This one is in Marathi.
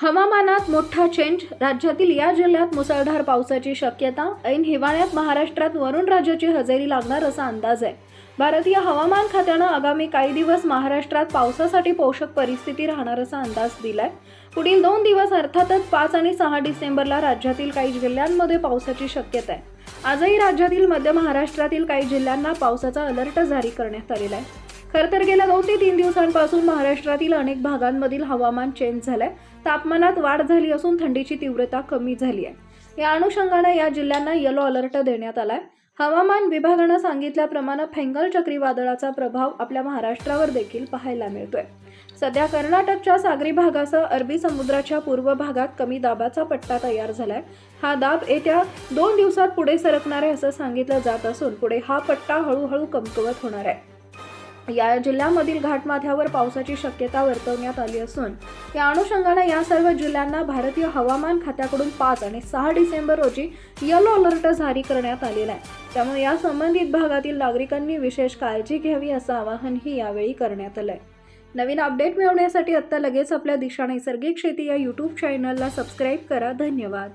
हवामानात मोठा चेंज राज्यातील या जिल्ह्यात मुसळधार पावसाची शक्यता. ऐन हिवाळ्यात महाराष्ट्रात वरुण राज्याची हजेरी लागणार असा अंदाज आहे. भारतीय हवामान खात्यानं आगामी काही दिवस महाराष्ट्रात पावसासाठी पोषक परिस्थिती राहणार असा अंदाज दिलाय. पुढील दोन दिवस अर्थातच पाच आणि सहा डिसेंबरला राज्यातील काही जिल्ह्यांमध्ये पावसाची शक्यता आहे. आजही राज्यातील मध्य महाराष्ट्रातील काही जिल्ह्यांना पावसाचा अलर्ट जारी करण्यात आलेला आहे. खरं तर गेल्या दोन ते तीन दिवसांपासून महाराष्ट्रातील अनेक भागांमधील हवामान चेंज झालंय. तापमानात वाढ झाली असून थंडीची तीव्रता कमी झाली आहे. या अनुषंगानं या जिल्ह्यांना येलो अलर्ट देण्यात आलाय. हवामान विभागानं सांगितल्याप्रमाणे फेंगल चक्रीवादळाचा प्रभाव आपल्या महाराष्ट्रावर देखील पाहायला मिळतोय. सध्या कर्नाटकच्या सागरी भागासह अरबी समुद्राच्या पूर्व भागात कमी दाबाचा पट्टा तयार झालाय. हा दाब येत्या दोन दिवसात पुढे सरकणार आहे असं सांगितलं जात असून पुढे हा पट्टा हळूहळू कमकुवत होणार आहे. या जिल्ह्यामधील घाटमाथ्यावर पावसाची शक्यता वर्तवण्यात आली असून या अनुषंगाने या सर्व जिल्ह्यांना भारतीय हवामान खात्याकडून पाच आणि सहा डिसेंबर रोजी येलो अलर्ट जारी करण्यात आलेला आहे. त्यामुळे या संबंधित भागातील नागरिकांनी विशेष काळजी घ्यावी असं आवाहनही यावेळी करण्यात आलं आहे. नवीन अपडेट मिळवण्यासाठी आत्ता लगेच आपल्या दिशा नैसर्गिक शेती या यूट्यूब चॅनलला सबस्क्राईब करा. धन्यवाद.